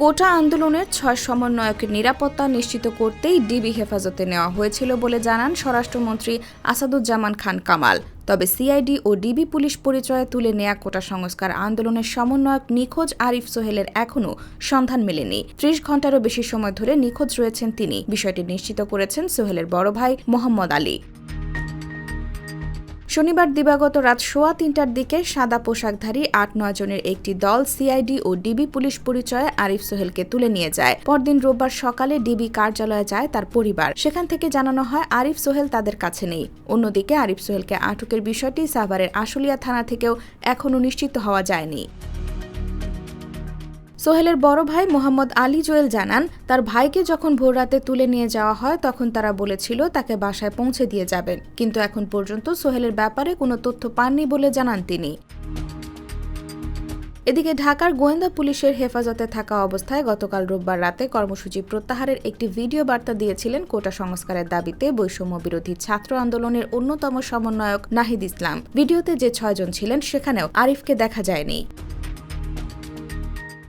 কোটা আন্দোলনের ছয় সমন্বয়কের নিরাপত্তা নিশ্চিত করতেই ডিবি হেফাজতে নেওয়া হয়েছিল বলে জানান স্বরাষ্ট্রমন্ত্রী আসাদুজ্জামান খান কামাল। তবে সিআইডি ও ডিবি পুলিশ পরিচয়ে তুলে নেয়া কোটা সংস্কার আন্দোলনের সমন্বয়ক নিখোঁজ আরিফ সোহেলের এখনও সন্ধান মেলেনি। ত্রিশ ঘন্টারও বেশি সময় ধরে নিখোঁজ রয়েছেন তিনি। বিষয়টি নিশ্চিত করেছেন সোহেলের বড় ভাই মোহাম্মদ আলী। শনিবার দিবাগত রাত সোয়া তিনটার দিকে সাদা পোশাকধারী আট নয় জনের একটি দল সিআইডি ও ডিবি পুলিশ পরিচয়ে আরিফ সোহেলকে তুলে নিয়ে যায়। পরদিন রোববার সকালে ডিবি কার্যালয়ে যায় তার পরিবার। সেখান থেকে জানানো হয়, আরিফ সোহেল তাদের কাছে নেই। অন্যদিকে আরিফ সোহেলকে আটকের বিষয়টি সাভারের আশুলিয়া থানা থেকেও এখনও নিশ্চিত হওয়া যায়নি। সোহেলের বড় ভাই মোহাম্মদ আলী জোয়েল জানান, তার ভাইকে যখন ভোররাতে তুলে নিয়ে যাওয়া হয়, তখন তারা বলেছিল তাকে বাসায় পৌঁছে দিয়ে যাবেন। কিন্তু এখন পর্যন্ত সোহেলের ব্যাপারে কোনো তথ্য পাননি বলে জানান তিনি। এদিকে ঢাকার গোয়েন্দা পুলিশের হেফাজতে থাকা অবস্থায় গতকাল রোববার রাতে কর্মসূচি প্রত্যাহারের একটি ভিডিও বার্তা দিয়েছিলেন কোটা সংস্কারের দাবিতে বৈষম্য বিরোধী ছাত্র আন্দোলনের অন্যতম সমন্বয়ক নাহিদ ইসলাম। ভিডিওতে যে ছয়জন ছিলেন, সেখানেও আরিফকে দেখা যায়নি।